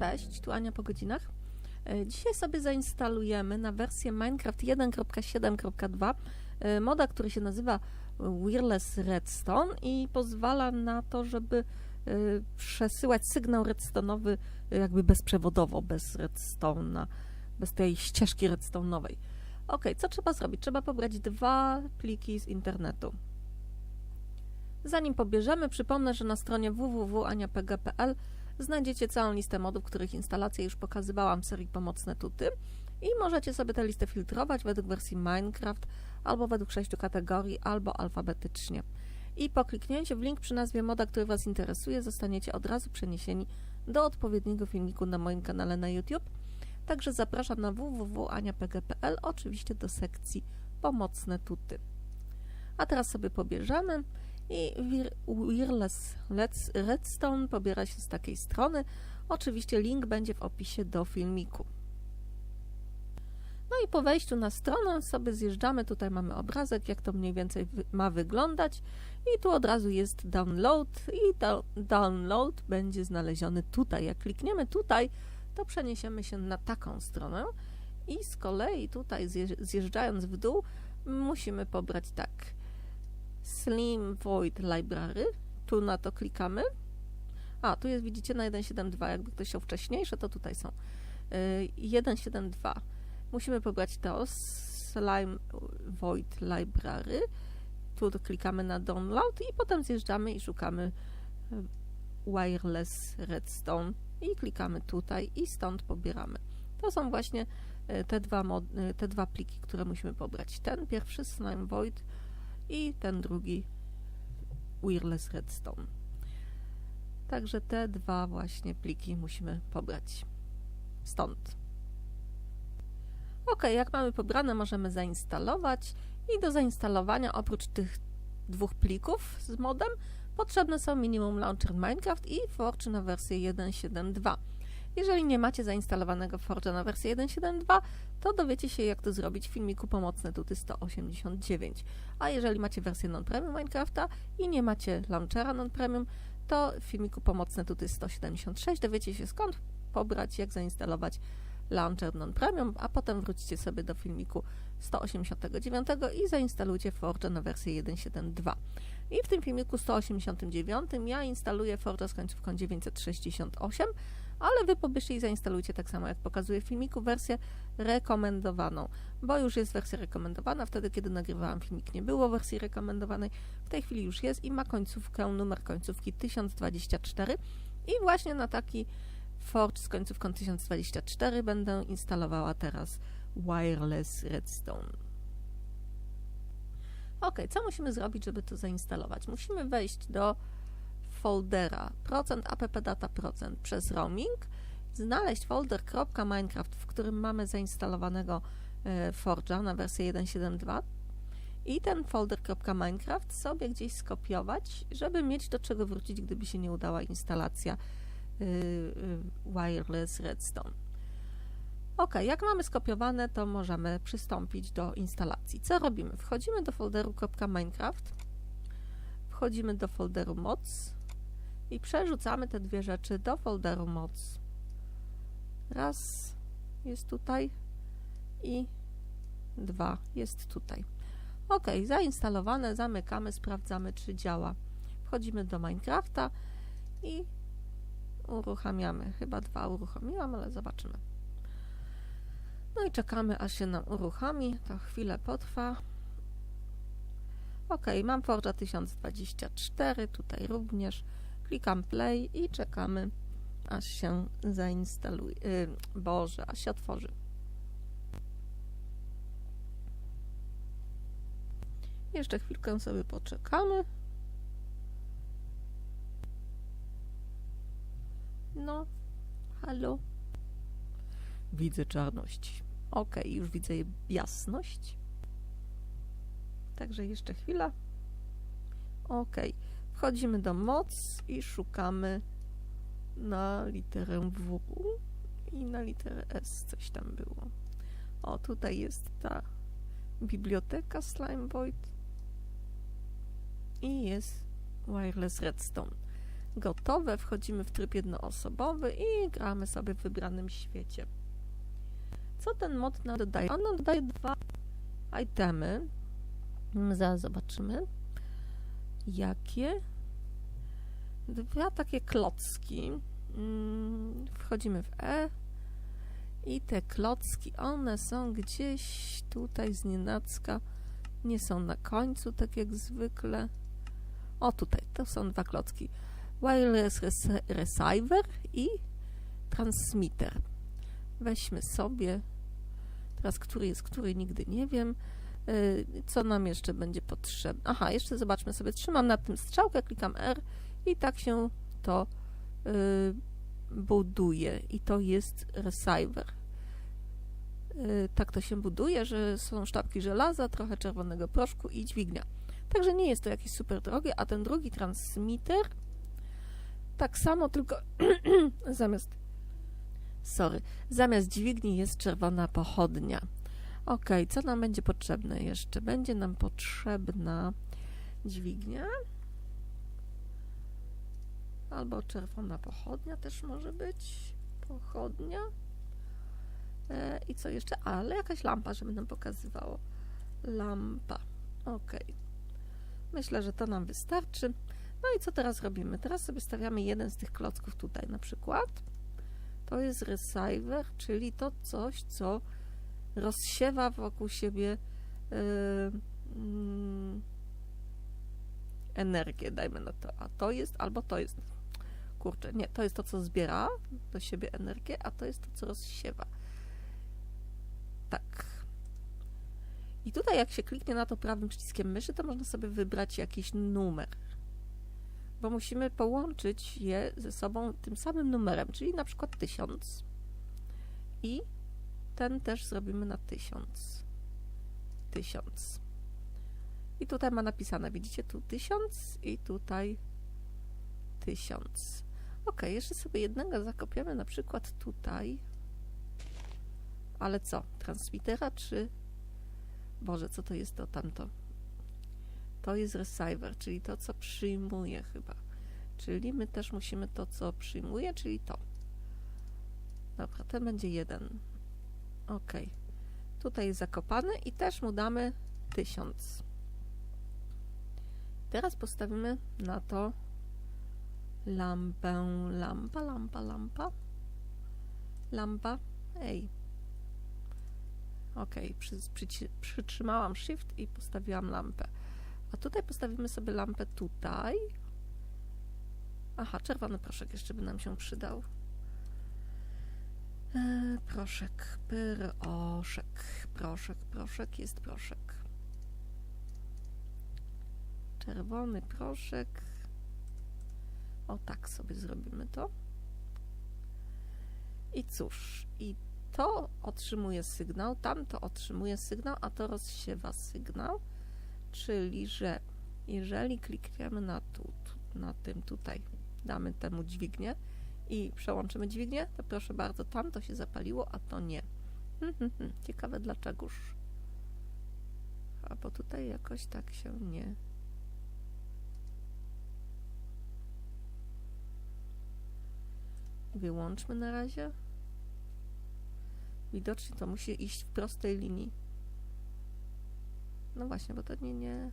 Cześć, tu Ania po godzinach. E, Dzisiaj sobie zainstalujemy na wersję Minecraft 1.7.2 e, moda, który się nazywa Wireless Redstone i pozwala na to, żeby e, przesyłać sygnał redstone'owy jakby bezprzewodowo, bez redstone'a, bez tej ścieżki redstone'owej. Ok, co trzeba zrobić? Trzeba pobrać dwa pliki z internetu. Zanim pobierzemy, przypomnę, że na stronie www.aniapg.pl znajdziecie całą listę modów, których instalację już pokazywałam w serii Pomocne Tuty i możecie sobie tę listę filtrować według wersji Minecraft albo według sześciu kategorii, albo alfabetycznie. I po kliknięciu w link przy nazwie moda, który Was interesuje, zostaniecie od razu przeniesieni do odpowiedniego filmiku na moim kanale na YouTube. Także zapraszam na www.aniapg.pl, oczywiście do sekcji Pomocne Tuty. A teraz sobie pobierzemy i wir- Wireless Redstone pobiera się z takiej strony. Oczywiście link będzie w opisie do filmiku. No i po wejściu na stronę sobie zjeżdżamy. Tutaj mamy obrazek, jak to mniej więcej ma wyglądać. I tu od razu jest download i download będzie znaleziony tutaj. Jak klikniemy tutaj, to przeniesiemy się na taką stronę i z kolei tutaj zjeżdż- zjeżdżając w dół musimy pobrać tak Slim Void Library. Tu na to klikamy. A, tu jest, widzicie, na 1.7.2. Jakby ktoś chciał wcześniejsze, to tutaj są. Yy, 1.7.2. Musimy pobrać to Slime Void Library. Tu klikamy na download i potem zjeżdżamy i szukamy yy, Wireless Redstone i klikamy tutaj i stąd pobieramy. To są właśnie yy, te dwa, te dwa pliki, które musimy pobrać. Ten pierwszy Slime Void i ten drugi Wireless Redstone. Także te dwa właśnie pliki musimy pobrać stąd. Ok, jak mamy pobrane, możemy zainstalować i do zainstalowania oprócz tych dwóch plików z modem potrzebne są minimum launcher Minecraft i Forge na wersję 1.7.2. Jeżeli nie macie zainstalowanego Forge'a na wersję 1.7.2, to dowiecie się jak to zrobić w filmiku Pomocne Tuty 189. A jeżeli macie wersję non-premium Minecrafta i nie macie launchera non-premium, to w filmiku Pomocne Tuty 176 dowiecie się skąd pobrać, jak zainstalować launcher non-premium, a potem wróćcie sobie do filmiku 189 i zainstalujcie Forge na wersję 1.7.2. I w tym filmiku 189 ja instaluję Forge z końcówką 968, ale Wy pobierzcie i zainstalujcie tak samo jak pokazuję w filmiku wersję rekomendowaną, bo już jest wersja rekomendowana, wtedy kiedy nagrywałam filmik nie było wersji rekomendowanej, w tej chwili już jest i ma końcówkę, numer końcówki 1024 i właśnie na taki Forge z końcówką 1024 będę instalowała teraz Wireless Redstone. Ok, co musimy zrobić, żeby to zainstalować? Musimy wejść do foldera procent appdata procent przez roaming, znaleźć folder .minecraft, w którym mamy zainstalowanego e, Forge'a na wersję 1.7.2 i ten folder .minecraft sobie gdzieś skopiować, żeby mieć do czego wrócić, gdyby się nie udała instalacja y, y, Wireless Redstone. Ok, jak mamy skopiowane, to możemy przystąpić do instalacji. Co robimy? Wchodzimy do folderu .minecraft, wchodzimy do folderu mods i przerzucamy te dwie rzeczy do folderu mods. Raz jest tutaj i dwa jest tutaj. Ok, zainstalowane, zamykamy, sprawdzamy, czy działa. Wchodzimy do Minecrafta i uruchamiamy. Chyba dwa uruchomiłam, ale zobaczymy. No i czekamy, aż się nam uruchomi. To chwilę potrwa. Ok, mam Forza 1024, tutaj również. Klikam play i czekamy, aż się zainstaluje. Yy, Boże, aż się otworzy. Jeszcze chwilkę sobie poczekamy. No, halo. Widzę czarność. Ok, już widzę jasność. Także jeszcze chwila. Ok, wchodzimy do moc i szukamy na literę W i na literę S coś tam było. O, tutaj jest ta biblioteka Slime Void i jest Wireless Redstone. Gotowe, wchodzimy w tryb jednoosobowy i gramy sobie w wybranym świecie. Co ten mod nam dodaje? On nam dodaje dwa itemy. Zaraz zobaczymy. Jakie? Dwa takie klocki. Mm, Wchodzimy w E. I te klocki, one są gdzieś tutaj z nienacka. Nie są na końcu, tak jak zwykle. O, tutaj, to są dwa klocki. Wireless rece- Receiver i Transmitter. Weźmy sobie, teraz który jest który, nigdy nie wiem. Yy, Co nam jeszcze będzie potrzebne? Aha, jeszcze zobaczmy sobie. Trzymam nad tym strzałkę, klikam R i tak się to yy, buduje. I to jest receiver. Yy, Tak to się buduje, że są sztabki żelaza, trochę czerwonego proszku i dźwignia. Także nie jest to jakieś super drogie, a ten drugi transmitter tak samo, tylko zamiast sorry, zamiast dźwigni jest czerwona pochodnia. Ok, co nam będzie potrzebne jeszcze? Będzie nam potrzebna dźwignia albo czerwona pochodnia też może być. Pochodnia. E, I co jeszcze? Ale jakaś lampa, żeby nam pokazywało. Lampa. Ok. Myślę, że to nam wystarczy. No i co teraz robimy? Teraz sobie stawiamy jeden z tych klocków tutaj na przykład. To jest receiver, czyli to coś, co rozsiewa wokół siebie yy, energię, dajmy na to. A to jest, albo to jest, kurczę, nie, to jest to, co zbiera do siebie energię, a to jest to, co rozsiewa. Tak. I tutaj jak się kliknie na to prawym przyciskiem myszy, to można sobie wybrać jakiś numer. Bo musimy połączyć je ze sobą tym samym numerem, czyli na przykład 1000. I ten też zrobimy na 1000. 1000. I tutaj ma napisane, widzicie, tu 1000 i tutaj 1000. Ok, jeszcze sobie jednego zakopiemy na przykład tutaj. Ale co? Transmitera czy... Boże, co to jest to tamto? To jest receiver, czyli to, co przyjmuje chyba. Czyli my też musimy to, co przyjmuje, czyli to. Dobra, ten będzie jeden. Ok. Tutaj jest zakopany i też mu damy 1000. Teraz postawimy na to lampę. Lampa, lampa, lampa. Lampa. Ej. Ok, przy, przyci- przytrzymałam shift i postawiłam lampę. A tutaj postawimy sobie lampę tutaj. Aha, czerwony proszek jeszcze by nam się przydał. E, proszek, proszek, proszek, proszek, jest proszek. Czerwony proszek. O tak sobie zrobimy to. I cóż, i to otrzymuje sygnał, tamto otrzymuje sygnał, a to rozsiewa sygnał. Czyli, że jeżeli klikniemy na, tu, na tym tutaj, damy temu dźwignię i przełączymy dźwignię, to proszę bardzo, tam to się zapaliło, a to nie. Hmm, hmm, hmm. Ciekawe dlaczegoż. A bo tutaj jakoś tak się nie. Wyłączmy na razie. Widocznie to musi iść w prostej linii. No właśnie, bo to nie, nie.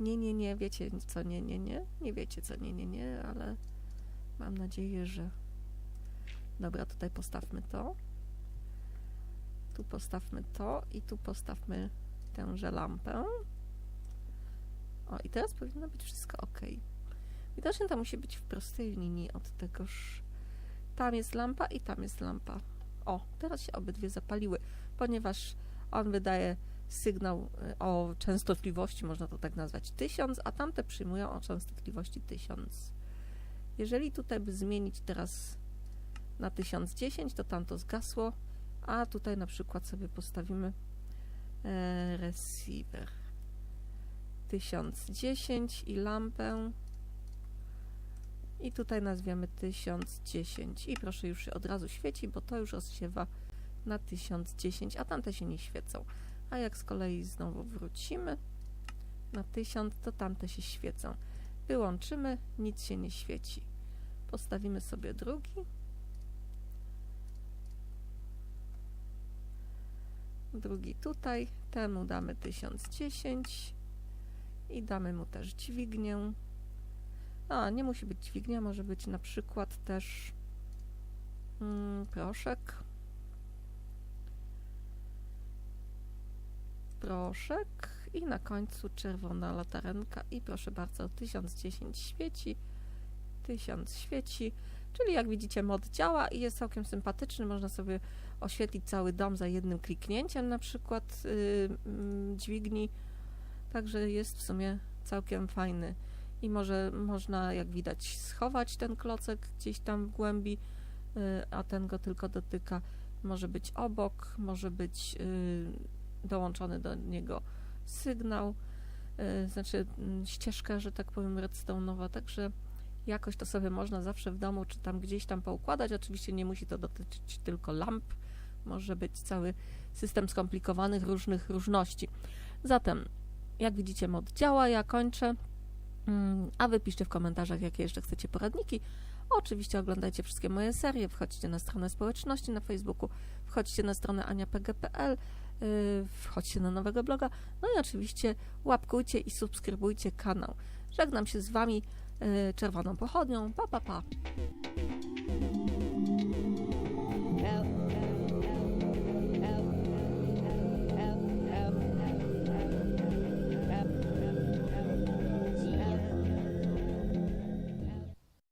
Nie, nie, nie, wiecie co, nie, nie, nie. Nie wiecie co, nie, nie, nie, ale mam nadzieję, że. Dobra, tutaj postawmy to. Tu postawmy to i tu postawmy tęże lampę. O, i teraz powinno być wszystko ok. Widocznie to musi być w prostej linii od tegoż. Tam jest lampa i tam jest lampa. O, teraz się obydwie zapaliły, ponieważ on wydaje sygnał y, o częstotliwości, można to tak nazwać, 1000, a tamte przyjmują o częstotliwości 1000. Jeżeli tutaj by zmienić teraz na 1010, to tamto zgasło, a tutaj na przykład sobie postawimy e, receiver 1010 i lampę i tutaj nazwiemy 1010 i proszę już od razu świeci, bo to już rozsiewa na 1010, a tamte się nie świecą. A jak z kolei znowu wrócimy, na 1000, to tamte się świecą. Wyłączymy, nic się nie świeci. Postawimy sobie drugi. Drugi tutaj, temu damy 1010 i damy mu też dźwignię. A, nie musi być dźwignia, może być na przykład też mm, proszek. Proszek i na końcu czerwona latarenka. I proszę bardzo, 1010 świeci, 1000 świeci, czyli jak widzicie mod działa i jest całkiem sympatyczny, można sobie oświetlić cały dom za jednym kliknięciem na przykład yy, mm, dźwigni, także jest w sumie całkiem fajny. I może można jak widać schować ten klocek gdzieś tam w głębi, yy, a ten go tylko dotyka, może być obok, może być yy, dołączony do niego sygnał, yy, znaczy mm, ścieżka, że tak powiem redstone'owa, także jakoś to sobie można zawsze w domu, czy tam gdzieś tam poukładać. Oczywiście nie musi to dotyczyć tylko lamp, może być cały system skomplikowanych różnych różności. Zatem, jak widzicie, mod działa, ja kończę, Mm, a wy piszcie w komentarzach, jakie jeszcze chcecie poradniki. Oczywiście oglądajcie wszystkie moje serie, wchodźcie na stronę społeczności na Facebooku, wchodźcie na stronę aniapg.pl, wchodźcie na nowego bloga, no i oczywiście łapkujcie i subskrybujcie kanał. Żegnam się z Wami yy, czerwoną pochodnią. Pa, pa, pa.